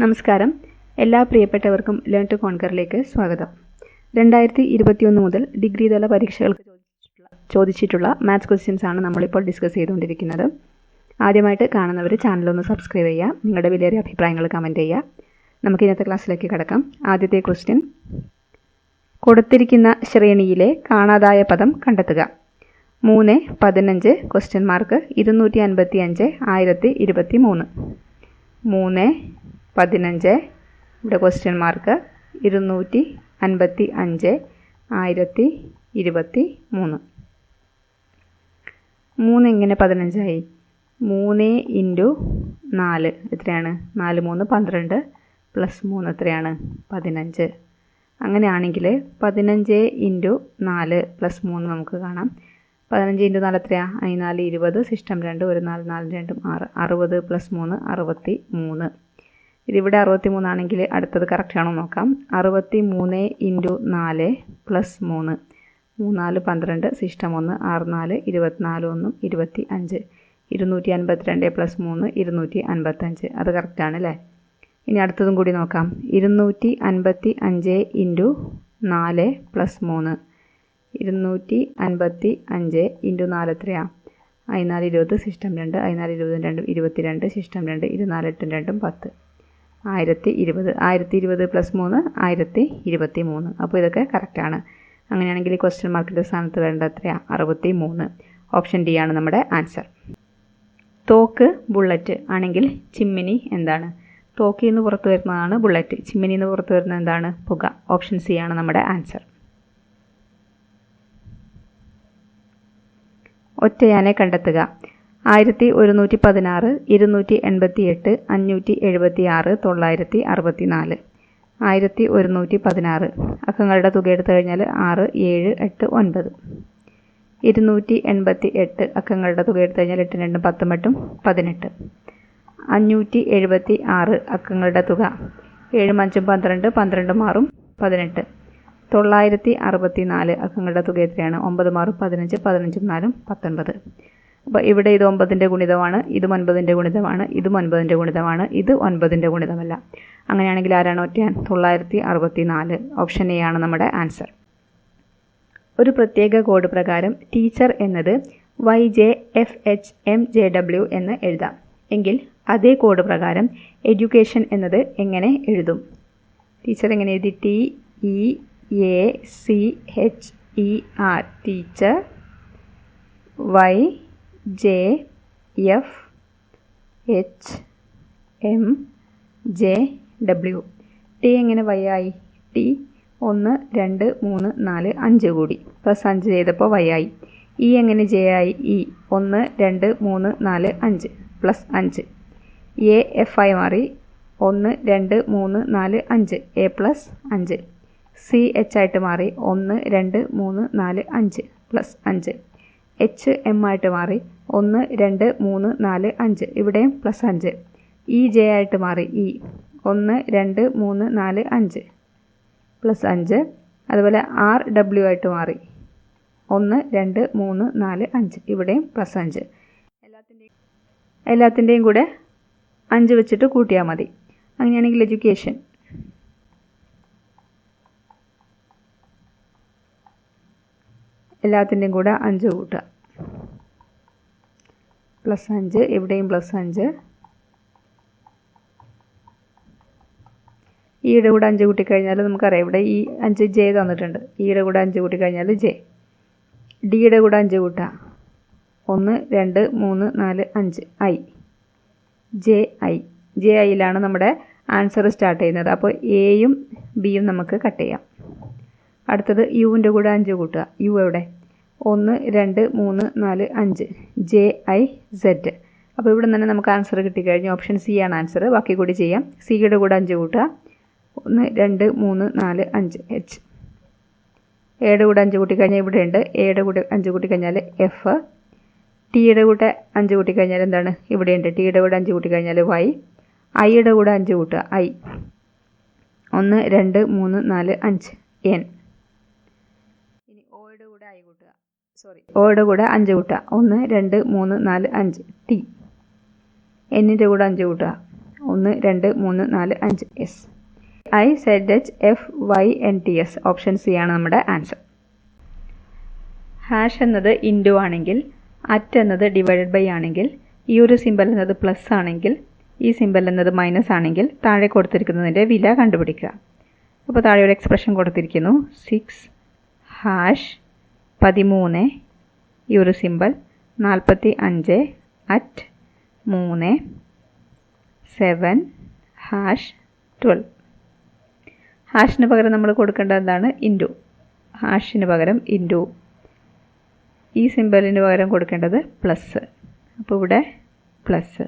നമസ്കാരം. എല്ലാ പ്രിയപ്പെട്ടവർക്കും ലേൺ ടു കോൺകറിലേക്ക് സ്വാഗതം. രണ്ടായിരത്തി ഇരുപത്തിയൊന്ന് മുതൽ ഡിഗ്രി തല പരീക്ഷകൾക്ക് ചോദിച്ചിട്ടുള്ള ചോദിച്ചിട്ടുള്ള മാത്സ് ക്വസ്റ്റ്യൻസ് ആണ് നമ്മളിപ്പോൾ ഡിസ്കസ് ചെയ്തുകൊണ്ടിരിക്കുന്നത്. ആദ്യമായിട്ട് കാണുന്നവർ ചാനലൊന്ന് സബ്സ്ക്രൈബ് ചെയ്യുക നിങ്ങളുടെ വിലയേറിയ അഭിപ്രായങ്ങൾ കമന്റ് ചെയ്യുക. നമുക്ക് ഇന്നത്തെ ക്ലാസ്സിലേക്ക് കിടക്കാം. ആദ്യത്തെ ക്വസ്റ്റ്യൻ കൊടുത്തിരിക്കുന്ന ശ്രേണിയിലെ കാണാതായ പദം കണ്ടെത്തുക. മൂന്ന് പതിനഞ്ച് ക്വസ്റ്റ്യൻ മാർക്ക് ഇരുന്നൂറ്റി അൻപത്തി അഞ്ച് ആയിരത്തി ഇരുപത്തി മൂന്ന് മൂന്ന് പതിനഞ്ച്. ഇവിടെ ക്വസ്റ്റ്യൻ മാർക്ക് ഇരുന്നൂറ്റി അൻപത്തി അഞ്ച് ആയിരത്തി ഇരുപത്തി മൂന്ന്. മൂന്ന് എങ്ങനെ പതിനഞ്ചായി. മൂന്ന് ഇന്റു നാല് എത്രയാണ്? നാല് മൂന്ന് പന്ത്രണ്ട് പ്ലസ് മൂന്ന് എത്രയാണ്? പതിനഞ്ച്. അങ്ങനെയാണെങ്കിൽ പതിനഞ്ച് ഇന്റു നാല് പ്ലസ് മൂന്ന് നമുക്ക് കാണാം. പതിനഞ്ച് ഇന്റു നാല് എത്രയാണ് അതിനാല് ഇരുപത് സിസ്റ്റം രണ്ട് ഒരു നാല് നാല് രണ്ടും ആറ്. അറുപത് പ്ലസ് മൂന്ന് അറുപത്തി മൂന്ന്. ഇതിവിടെ അറുപത്തി മൂന്നാണെങ്കിൽ അടുത്തത് കറക്റ്റ് ആണോ നോക്കാം. അറുപത്തി മൂന്ന് ഇന്റു നാല് പ്ലസ് മൂന്ന്. മൂന്നാൽ പന്ത്രണ്ട് സിസ്റ്റം ഒന്ന് ആറ് നാല് ഇരുപത്തിനാല് ഒന്നും ഇരുപത്തി അഞ്ച് ഇരുന്നൂറ്റി അൻപത്തിരണ്ട് പ്ലസ് മൂന്ന് ഇരുന്നൂറ്റി അൻപത്തഞ്ച് അത് കറക്റ്റാണ് അല്ലേ? ഇനി അടുത്തതും കൂടി നോക്കാം. ഇരുന്നൂറ്റി അൻപത്തി അഞ്ച് ഇന്റു നാല് പ്ലസ് മൂന്ന്. ഇരുന്നൂറ്റി അൻപത്തി അഞ്ച് ഇന്റു നാല് എത്രയാണ് അതിനാല് ഇരുപത് സിസ്റ്റം രണ്ട്. അതിനാല് ഇരുപതും രണ്ടും ഇരുപത്തിരണ്ട് സിസ്റ്റം രണ്ട്. ഇരുനാല് എട്ടും രണ്ടും പത്ത്. ആയിരത്തി ഇരുപത് ആയിരത്തി ഇരുപത് പ്ലസ് മൂന്ന് ആയിരത്തി ഇരുപത്തി മൂന്ന് അപ്പോൾ ഇതൊക്കെ കറക്റ്റാണ് അങ്ങനെയാണെങ്കിൽ ക്വസ്റ്റ്യൻ മാർക്കിന്റെ സ്ഥാനത്ത് വേണ്ട എത്രയാണ് അറുപത്തി മൂന്ന് ഓപ്ഷൻ ഡി ആണ് നമ്മുടെ ആൻസർ തോക്ക് ബുള്ളറ്റ് ആണെങ്കിൽ ചിമ്മിനി എന്താണ്? തോക്കിൽ നിന്ന് പുറത്തു വരുന്നതാണ് ബുള്ളറ്റ് ചിമ്മിനി നിന്ന് പുറത്തു വരുന്നത് എന്താണ്? പുക. ഓപ്ഷൻ സി ആണ് നമ്മുടെ ആൻസർ ഒറ്റയാനെ കണ്ടെത്തുക. ആയിരത്തി ഒരുന്നൂറ്റി പതിനാറ് ഇരുന്നൂറ്റി എൺപത്തി എട്ട് അഞ്ഞൂറ്റി എഴുപത്തി ആറ് തൊള്ളായിരത്തി അറുപത്തി നാല് ആയിരത്തി ഒരുന്നൂറ്റി പതിനാറ് അക്കങ്ങളുടെ തുക എടുത്തു കഴിഞ്ഞാൽ ആറ് ഏഴ് എട്ട് ഒൻപത്. ഇരുന്നൂറ്റി എൺപത്തി എട്ട് അക്കങ്ങളുടെ തുക എടുത്തു കഴിഞ്ഞാൽ എട്ടും രണ്ടും പത്തും എട്ടും പതിനെട്ട്. അഞ്ഞൂറ്റി എഴുപത്തി ആറ് അക്കങ്ങളുടെ തുക ഏഴും അഞ്ചും പന്ത്രണ്ട് പന്ത്രണ്ടും മാറും പതിനെട്ട്. തൊള്ളായിരത്തി അറുപത്തി നാല് അക്കങ്ങളുടെ തുക എത്രയാണ്? ഒമ്പത് മാറും പതിനഞ്ച് പതിനഞ്ചും നാലും പത്തൊൻപത്. അപ്പോൾ ഇവിടെ ഇത് ഒമ്പതിന്റെ ഗുണിതമാണ് ഇതും ഒൻപതിന്റെ ഗുണിതമാണ് ഇതും ഒൻപതിന്റെ ഗുണിതമാണ് ഇത് ഒൻപതിന്റെ ഗുണിതമല്ല. അങ്ങനെയാണെങ്കിൽ ആരാണ് ഒറ്റ തൊള്ളായിരത്തി അറുപത്തി നാല് ഓപ്ഷൻ എ ആണ് നമ്മുടെ ആൻസർ ഒരു പ്രത്യേക കോഡ് പ്രകാരം ടീച്ചർ എന്നത് Y J F H M J W എന്ന് എഴുതാം. എങ്കിൽ അതേ കോഡ് പ്രകാരം എഡ്യൂക്കേഷൻ എന്നത് എങ്ങനെ എഴുതും? ടീച്ചർ എങ്ങനെ എഴുതി? T E A C H E R teacher Y J F H M J W T എങ്ങനെ വൈ ആയി? ടി ഒന്ന് രണ്ട് മൂന്ന് നാല് അഞ്ച് കൂടി. പ്ലസ് അഞ്ച് ചെയ്തപ്പോൾ വൈ ആയി. ഇ എങ്ങനെ ജെ ആയി? ഇ ഒന്ന് രണ്ട് മൂന്ന് നാല് അഞ്ച്. പ്ലസ് അഞ്ച്. എ എഫ് ആയി മാറി. ഒന്ന് രണ്ട് മൂന്ന് നാല് അഞ്ച്. എ പ്ലസ് അഞ്ച്. സി എച്ച് ആയിട്ട് മാറി. ഒന്ന് രണ്ട് മൂന്ന് നാല് അഞ്ച്. പ്ലസ് അഞ്ച്. എച്ച് എം ആയിട്ട് മാറി. ഒന്ന് രണ്ട് മൂന്ന് നാല് അഞ്ച്. ഇവിടെയും പ്ലസ് അഞ്ച്. ഇ ജെ ആയിട്ട് മാറി. ഇ ഒന്ന് രണ്ട് മൂന്ന് നാല് അഞ്ച്. പ്ലസ് അഞ്ച്. അതുപോലെ ആർ ഡബ്ല്യു ആയിട്ട് മാറി. ഒന്ന് രണ്ട് മൂന്ന് നാല് അഞ്ച്. ഇവിടെയും പ്ലസ് അഞ്ച്. എല്ലാത്തിന്റെയും എല്ലാത്തിന്റെയും കൂടെ അഞ്ച് വെച്ചിട്ട് കൂട്ടിയാൽ മതി. അങ്ങനെയാണെങ്കിൽ എഡ്യൂക്കേഷൻ എല്ലാത്തിന്റെയും കൂടെ അഞ്ച് കൂട്ടുക. പ്ലസ് അഞ്ച് ഇവിടെയും പ്ലസ് അഞ്ച്. ഈയുടെ കൂടെ അഞ്ച് കൂട്ടിക്കഴിഞ്ഞാൽ നമുക്കറിയാം ഇവിടെ ഈ അഞ്ച് ജെ തന്നിട്ടുണ്ട്. ഈയുടെ കൂടെ അഞ്ച് കൂട്ടിക്കഴിഞ്ഞാൽ ജെ. ഡിയുടെ കൂടെ അഞ്ച് കൂട്ടുക ഒന്ന് രണ്ട് മൂന്ന് നാല് അഞ്ച്. ഐ. J I. ജെ ഐയിലാണ് നമ്മുടെ ആൻസർ സ്റ്റാർട്ട് ചെയ്യുന്നത്. അപ്പോൾ എയും ബിയും നമുക്ക് കട്ട് ചെയ്യാം. അടുത്തത് യുവിന്റെ കൂടെ അഞ്ച് കൂട്ടുക. യു എവിടെ? ഒന്ന് രണ്ട് മൂന്ന് നാല് അഞ്ച്. ജെ ഐ സെഡ് അപ്പോൾ ഇവിടെ തന്നെ നമുക്ക് ആൻസർ കിട്ടിക്കഴിഞ്ഞു. ഓപ്ഷൻ സി ആണ് ആൻസർ ബാക്കി കൂടി ചെയ്യാം. സിയുടെ കൂടെ അഞ്ച് കൂട്ടുക. ഒന്ന് രണ്ട് മൂന്ന് നാല് അഞ്ച്. എച്ച് എയുടെ കൂടെ അഞ്ച് കൂട്ടിക്കഴിഞ്ഞാൽ ഇവിടെ ഉണ്ട്. എയുടെ കൂടെ അഞ്ച് കൂട്ടിക്കഴിഞ്ഞാൽ എഫ് ടിയുടെ കൂടെ അഞ്ച് കൂട്ടിക്കഴിഞ്ഞാൽ എന്താണ്? ഇവിടെയുണ്ട് ടിയുടെ കൂടെ അഞ്ച് കൂട്ടിക്കഴിഞ്ഞാൽ വൈ ഐയുടെ കൂടെ അഞ്ച് കൂട്ടുക. ഐ ഒന്ന് രണ്ട് മൂന്ന് നാല് അഞ്ച്. എൻ ഇനി ഓയുടെ കൂടെ ഐ കൂട്ടുക സോറി ഓയുടെ കൂടെ അഞ്ച് കൂട്ടുക ഒന്ന് രണ്ട് മൂന്ന് നാല് അഞ്ച്. ടി എന്നിന്റെ കൂടെ അഞ്ച് കൂട്ടുക ഒന്ന് രണ്ട് മൂന്ന് നാല് അഞ്ച്. S I Z H F Y N T S option C ആണ് നമ്മുടെ ആൻസർ ഹാഷ് എന്നത് ഇൻഡു ആണെങ്കിൽ അറ്റ് എന്നത് ഡിവൈഡഡ് ബൈ ആണെങ്കിൽ ഈ ഒരു സിമ്പൽ എന്നത് പ്ലസ് ആണെങ്കിൽ ഈ സിമ്പൽ എന്നത് മൈനസ് ആണെങ്കിൽ താഴെ കൊടുത്തിരിക്കുന്നതിന്റെ വില കണ്ടുപിടിക്കുക. അപ്പോൾ താഴെ ഒരു എക്സ്പ്രഷൻ കൊടുത്തിരിക്കുന്നു. സിക്സ് ഹാഷ് പതിമൂന്ന് ഒരു സിമ്പൽ നാൽപ്പത്തി അഞ്ച് അറ്റ് മൂന്ന് സെവൻ ഹാഷ് ട്വൽവ് ഹാഷിന് പകരം നമ്മൾ കൊടുക്കേണ്ടത് എന്താണ്? ഇന്റു ഹാഷിന് പകരം ഇന്റു ഈ സിമ്പലിന് പകരം കൊടുക്കേണ്ടത് പ്ലസ് അപ്പോൾ ഇവിടെ പ്ലസ്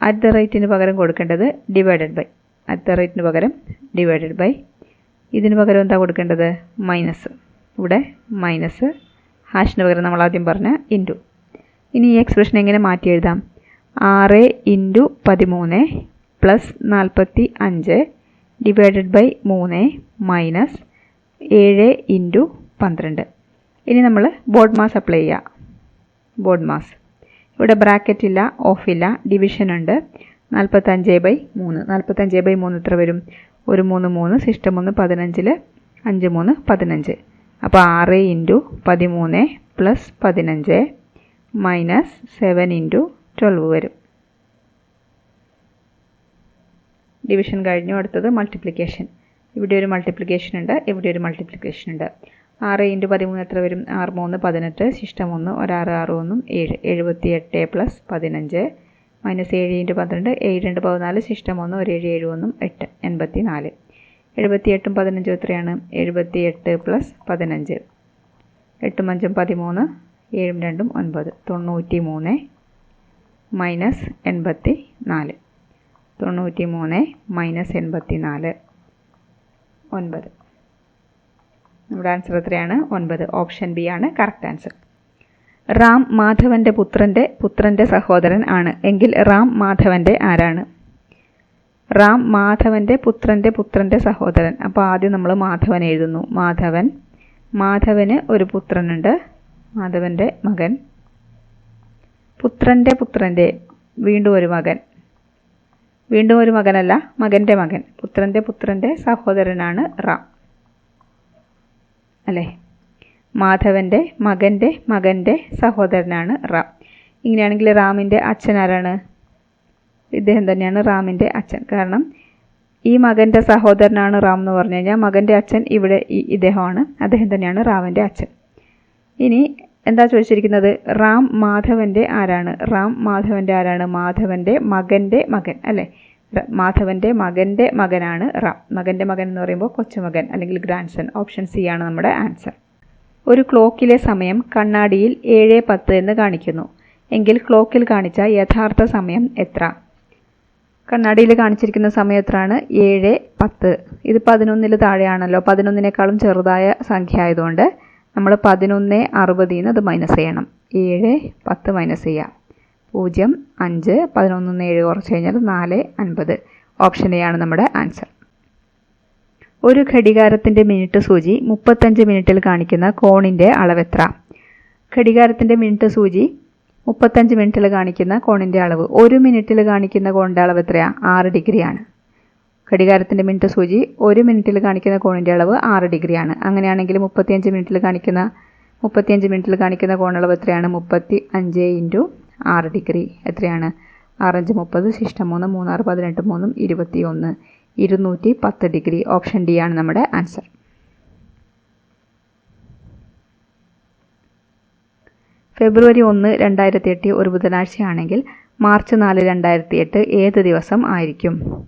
അറ്റ് ദ റേറ്റിന് പകരം കൊടുക്കേണ്ടത് ഡിവൈഡഡ് ബൈ അറ്റ് ദ റേറ്റിന് പകരം ഡിവൈഡഡ് ബൈ ഇതിന് പകരം എന്താ കൊടുക്കേണ്ടത്? മൈനസ് ഇവിടെ മൈനസ് ഹാഷിന് പകരം നമ്മൾ ആദ്യം പറഞ്ഞ ഇന്റു ഇനി ഈ എക്സ്പ്രഷൻ എങ്ങനെ മാറ്റി എഴുതാം? ആറ് ഇന്റു പതിമൂന്ന് പ്ലസ് നാൽപ്പത്തി അഞ്ച് ഡിവൈഡഡ് ബൈ മൂന്ന് മൈനസ് ഏഴ് ഇന്റു പന്ത്രണ്ട്. ഇനി നമ്മൾ ബോഡ് മാസ് അപ്ലൈ ചെയ്യുക ബോഡ് മാസ് ഇവിടെ ബ്രാക്കറ്റ് ഇല്ല ഓഫ് ഇല്ല ഡിവിഷൻ ഉണ്ട്. നാൽപ്പത്തഞ്ച് ബൈ മൂന്ന്. നാൽപ്പത്തഞ്ച് ബൈ മൂന്ന് എത്ര വരും? ഒരു മൂന്ന് മൂന്ന് സിസ്റ്റം ഒന്ന് പതിനഞ്ചിൽ അഞ്ച് മൂന്ന് പതിനഞ്ച്. അപ്പോൾ ആറ് ഇന്റു പതിമൂന്ന് പ്ലസ് പതിനഞ്ച് മൈനസ് സെവൻ ഇന്റു ട്വൽവ് വരും. ഡിവിഷൻ കഴിഞ്ഞു അടുത്തത് മൾട്ടിപ്ലിക്കേഷൻ ഇവിടെ ഒരു മൾട്ടിപ്ലിക്കേഷൻ ഉണ്ട് ഇവിടെ ഒരു മൾട്ടിപ്ലിക്കേഷൻ ഉണ്ട്. ആറ് ഇന്റു പതിമൂന്ന് എത്ര വരും? ആറ് മൂന്ന് പതിനെട്ട് ശിഷ്ടം ഒന്ന് ഒരാറ് ആറ് ഒന്നും ഏഴ് എഴുപത്തി എട്ട് പ്ലസ് പതിനഞ്ച് മൈനസ് ഏഴ് ഇന്റു പന്ത്രണ്ട് ഏഴ് രണ്ട് പതിനാല് ശിഷ്ടം ഒന്ന് ഒരു ഏഴ് ഏഴ് ഒന്നും എട്ട് എൺപത്തി നാല് എഴുപത്തി എട്ടും പതിനഞ്ചും എത്രയാണ്? എഴുപത്തി എട്ട് പ്ലസ് പതിനഞ്ച്. എട്ടും അഞ്ചും പതിമൂന്ന് ഏഴും രണ്ടും ഒൻപത്. തൊണ്ണൂറ്റി മൂന്ന് മൈനസ് എൺപത്തി നാല് തൊണ്ണൂറ്റി മൂന്ന് മൈനസ് എൺപത്തി നാല് ഒൻപത്. നമ്മുടെ ആൻസർ എത്രയാണ്? ഒൻപത്. ഓപ്ഷൻ ബി ആണ് കറക്റ്റ് ആൻസർ റാം മാധവന്റെ പുത്രന്റെ പുത്രന്റെ സഹോദരൻ ആണ്. എങ്കിൽ റാം മാധവന്റെ ആരാണ്? റാം മാധവന്റെ പുത്രന്റെ പുത്രന്റെ സഹോദരൻ. അപ്പോൾ ആദ്യം നമ്മൾ മാധവൻ എഴുതുന്നു. മാധവൻ മാധവന് ഒരു പുത്രനുണ്ട്. മാധവന്റെ മകൻ. പുത്രന്റെ പുത്രന്റെ വീണ്ടും ഒരു മകൻ. വീണ്ടും ഒരു മകനല്ല മകന്റെ മകൻ. പുത്രന്റെ പുത്രന്റെ സഹോദരനാണ് റാം. അല്ലേ? മാധവന്റെ മകന്റെ മകന്റെ സഹോദരനാണ് റാം. ഇങ്ങനെയാണെങ്കിൽ റാമിന്റെ അച്ഛൻ ആരാണ്? ഇദ്ദേഹം തന്നെയാണ് റാമിന്റെ അച്ഛൻ. കാരണം ഈ മകന്റെ സഹോദരനാണ് റാം എന്ന് പറഞ്ഞു കഴിഞ്ഞാൽ മകന്റെ അച്ഛൻ ഇവിടെ ഈ ഇദ്ദേഹമാണ്. അദ്ദേഹം തന്നെയാണ് റാമിന്റെ അച്ഛൻ. ഇനി എന്താ ചോദിച്ചിരിക്കുന്നത്? റാം മാധവന്റെ ആരാണ്? റാം മാധവന്റെ ആരാണ്? മാധവന്റെ മകന്റെ മകൻ അല്ലേ? മാധവന്റെ മകന്റെ മകനാണ് റാം. മകന്റെ മകൻ എന്ന് പറയുമ്പോൾ കൊച്ചുമകൻ അല്ലെങ്കിൽ ഗ്രാൻഡ്സൺ ഓപ്ഷൻ സി ആണ് നമ്മുടെ ആൻസർ ഒരു ക്ലോക്കിലെ സമയം കണ്ണാടിയിൽ ഏഴ് പത്ത് എന്ന് കാണിക്കുന്നു. എങ്കിൽ ക്ലോക്കിൽ കാണിച്ച യഥാർത്ഥ സമയം എത്ര? കണ്ണാടിയിൽ കാണിച്ചിരിക്കുന്ന സമയം എത്രയാണ് ഏഴ് പത്ത്. ഇത് പതിനൊന്നിൽ താഴെയാണല്ലോ. പതിനൊന്നിനേക്കാളും ചെറുതായ സംഖ്യ ആയതുകൊണ്ട് നമ്മൾ പതിനൊന്ന് അറുപതിൽ നിന്ന് അത് മൈനസ് ചെയ്യണം. ഏഴ് പത്ത് മൈനസ് ചെയ്യാം. പൂജ്യം അഞ്ച് പതിനൊന്നിന്ന് ഏഴ് കുറച്ച് കഴിഞ്ഞാൽ നാല് അൻപത്. ഓപ്ഷൻ എ ആണ് നമ്മുടെ ആൻസർ ഒരു ഘടികാരത്തിന്റെ മിനിറ്റ് സൂചി മുപ്പത്തഞ്ച് മിനിറ്റിൽ കാണിക്കുന്ന കോണിന്റെ അളവെത്ര ഘടികാരത്തിന്റെ മിനിറ്റ് സൂചി മുപ്പത്തഞ്ച് മിനിറ്റിൽ കാണിക്കുന്ന കോണിന്റെ അളവ്. ഒരു മിനിറ്റിൽ കാണിക്കുന്ന കോണിന്റെ അളവ് എത്രയാണ് ആറ് ഡിഗ്രിയാണ്. ഘടികാരത്തിന്റെ മിനിറ്റ് സൂചി ഒരു മിനിറ്റിൽ കാണിക്കുന്ന കോണിന്റെ അളവ് ആറ് ഡിഗ്രിയാണ്. അങ്ങനെയാണെങ്കിൽ മുപ്പത്തിയഞ്ച് മിനിറ്റിൽ കാണിക്കുന്ന മുപ്പത്തിയഞ്ച് മിനിറ്റിൽ കാണിക്കുന്ന കോണളവ് എത്രയാണ്? മുപ്പത്തി അഞ്ച് ഇന്റു ആറ് ഡിഗ്രി എത്രയാണ്? ആറഞ്ച് മുപ്പത് ശിഷ്ടം മൂന്ന് മൂന്നാറ് പതിനെട്ട് മൂന്നും ഇരുപത്തി ഒന്ന് ഇരുന്നൂറ്റി പത്ത് ഡിഗ്രി. ഓപ്ഷൻ ഡി ആണ് നമ്മുടെ ആൻസർ. ഫെബ്രുവരി ഒന്ന് രണ്ടായിരത്തി എട്ട് ഒരു ബുധനാഴ്ചയാണെങ്കിൽ മാർച്ച് നാല് രണ്ടായിരത്തി എട്ട് ഏത് ദിവസം ആയിരിക്കും?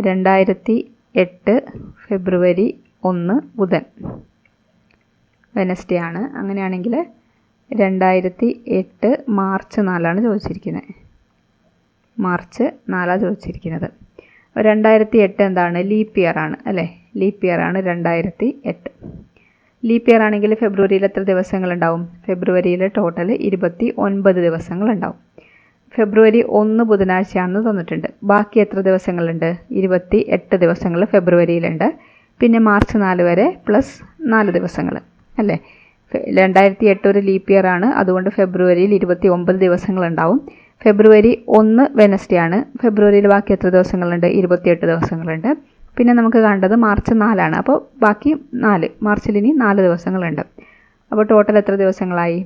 രണ്ടായിരത്തി എട്ട് ഫെബ്രുവരി ഒന്ന് ബുധൻ. വെനസ്ഡേ ആണ്. അങ്ങനെയാണെങ്കിൽ രണ്ടായിരത്തി എട്ട് മാർച്ച് നാലാണ് ചോദിച്ചിരിക്കുന്നത്. മാർച്ച് നാലാണ് ചോദിച്ചിരിക്കുന്നത്. രണ്ടായിരത്തി എട്ട് എന്താണ്? ലീപ്പ് ഇയർ ആണ് അല്ലേ? ലീപ്പ് ഇയർ ആണ് രണ്ടായിരത്തി എട്ട് ലീപ്പ് ഇയർ ആണെങ്കിൽ ഫെബ്രുവരിയിൽ എത്ര ദിവസങ്ങളുണ്ടാവും? ഫെബ്രുവരിയിൽ ടോട്ടൽ ഇരുപത്തി ഒൻപത് ദിവസങ്ങളുണ്ടാവും. ഫെബ്രുവരി ഒന്ന് ബുധനാഴ്ചയാണെന്ന് തന്നിട്ടുണ്ട്. ബാക്കി എത്ര ദിവസങ്ങളുണ്ട്? ഇരുപത്തി എട്ട് ദിവസങ്ങൾ ഫെബ്രുവരിയിലുണ്ട്. പിന്നെ മാർച്ച് നാല് വരെ പ്ലസ് നാല് ദിവസങ്ങൾ അല്ലേ? രണ്ടായിരത്തി എട്ട് ഒരു ലീപ്പ് ഇയർ ആണ്. അതുകൊണ്ട് ഫെബ്രുവരിയിൽ ഇരുപത്തി ഒമ്പത് ദിവസങ്ങളുണ്ടാവും. ഫെബ്രുവരി ഒന്ന് വെനസ്ഡേ ആണ്. ഫെബ്രുവരിയിൽ ബാക്കി എത്ര ദിവസങ്ങളുണ്ട്? ഇരുപത്തിയെട്ട് ദിവസങ്ങളുണ്ട്. പിന്നെ നമുക്ക് കണ്ടത് മാർച്ച് നാലാണ്. അപ്പോൾ ബാക്കി നാല് മാർച്ചിൽ ഇനി നാല് ദിവസങ്ങളുണ്ട്. അപ്പോൾ ടോട്ടൽ എത്ര ദിവസങ്ങളായി?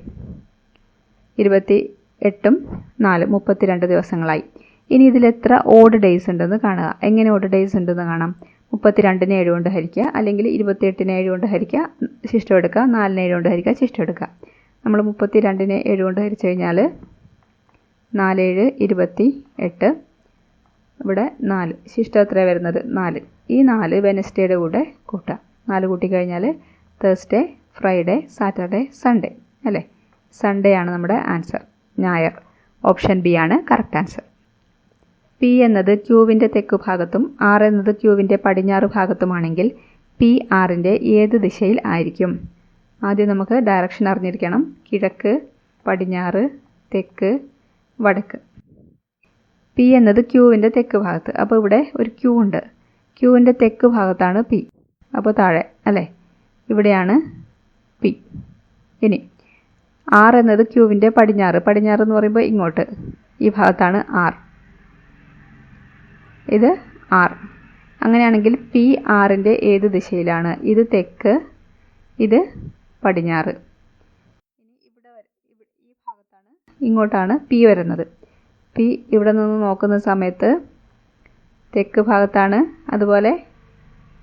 ഇരുപത്തി എട്ടും നാല് മുപ്പത്തിരണ്ട് ദിവസങ്ങളായി. ഇനി ഇതിൽ എത്ര ഓഡ് ഡേയ്സ് ഉണ്ടെന്ന് കാണുക. എങ്ങനെ ഓഡ് ഡേയ്സ് ഉണ്ടെന്ന് കാണാം. മുപ്പത്തിരണ്ടിന് ഏഴ് കൊണ്ട് ഹരിക്കുക അല്ലെങ്കിൽ ഇരുപത്തിയെട്ടിന് ഏഴ് കൊണ്ട് ഹരിക്കുക ശിഷ്ടം എടുക്കുക നാലിന് ഏഴ് കൊണ്ട് ഹരിക്കുക ശിഷ്ടം എടുക്കുക നമ്മൾ മുപ്പത്തിരണ്ടിന് ഏഴ് കൊണ്ട് ഹരിച്ചു കഴിഞ്ഞാൽ നാലേഴ് ഇരുപത്തി എട്ട് ഇവിടെ നാല്. ശിഷ്ടം എത്ര വരുന്നത്? നാല്. ഈ നാല് വെനസ്ഡേയുടെ കൂടെ കൂട്ടുക നാല് കൂട്ടി കഴിഞ്ഞാൽ തേഴ്സ്ഡേ ഫ്രൈഡേ സാറ്റർഡേ സൺഡേ അല്ലേ? സൺഡേ ആണ് നമ്മുടെ ആൻസർ ഞായർ. ഓപ്ഷൻ ബി ആണ് കറക്റ്റ് ആൻസർ പി എന്നത് ക്യൂവിന്റെ തെക്ക് ഭാഗത്തും ആർ എന്നത് ക്യൂവിന്റെ പടിഞ്ഞാറ് ഭാഗത്തുമാണെങ്കിൽ പി ആറിന്റെ ഏത് ദിശയിൽ ആയിരിക്കും? ആദ്യം നമുക്ക് ഡയറക്ഷൻ അറിഞ്ഞിരിക്കണം. കിഴക്ക് പടിഞ്ഞാറ് തെക്ക് വടക്ക്. പി എന്നത് ക്യൂവിന്റെ തെക്ക് ഭാഗത്ത്. അപ്പോൾ ഇവിടെ ഒരു ക്യൂ ഉണ്ട്. ക്യൂവിന്റെ തെക്ക് ഭാഗത്താണ് പി അപ്പോൾ താഴെ അല്ലേ? ഇവിടെയാണ് പി ഇനി ആർ എന്നത് ക്യൂവിന്റെ പടിഞ്ഞാറ്. പടിഞ്ഞാറ് എന്ന് പറയുമ്പോൾ ഇങ്ങോട്ട്. ഈ ഭാഗത്താണ് ആർ ഇത് ആർ അങ്ങനെയാണെങ്കിൽ പി ആറിന്റെ ഏത് ദിശയിലാണ്? ഇത് തെക്ക് ഇത് പടിഞ്ഞാറ്. ഇവിടെ ഈ ഭാഗത്താണ് ഇങ്ങോട്ടാണ് പി വരുന്നത്. പി ഇവിടെ നിന്ന് നോക്കുന്ന സമയത്ത് തെക്ക് ഭാഗത്താണ് അതുപോലെ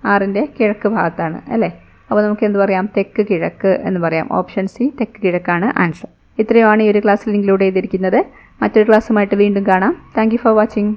ആറിന്റെ കിഴക്ക് ഭാഗത്താണ് അല്ലേ? അപ്പോൾ നമുക്ക് എന്ത് പറയാം? തെക്ക് കിഴക്ക് എന്ന് പറയാം. ഓപ്ഷൻ സി തെക്ക് കിഴക്കാണ് ആൻസർ. ഇത്രയുമാണ് ഈ ഒരു ക്ലാസ്സിൽ ഇൻക്ലൂഡ് ചെയ്തിരിക്കുന്നത്. മറ്റൊരു ക്ലാസ്സുമായിട്ട് വീണ്ടും കാണാം. Thank for watching.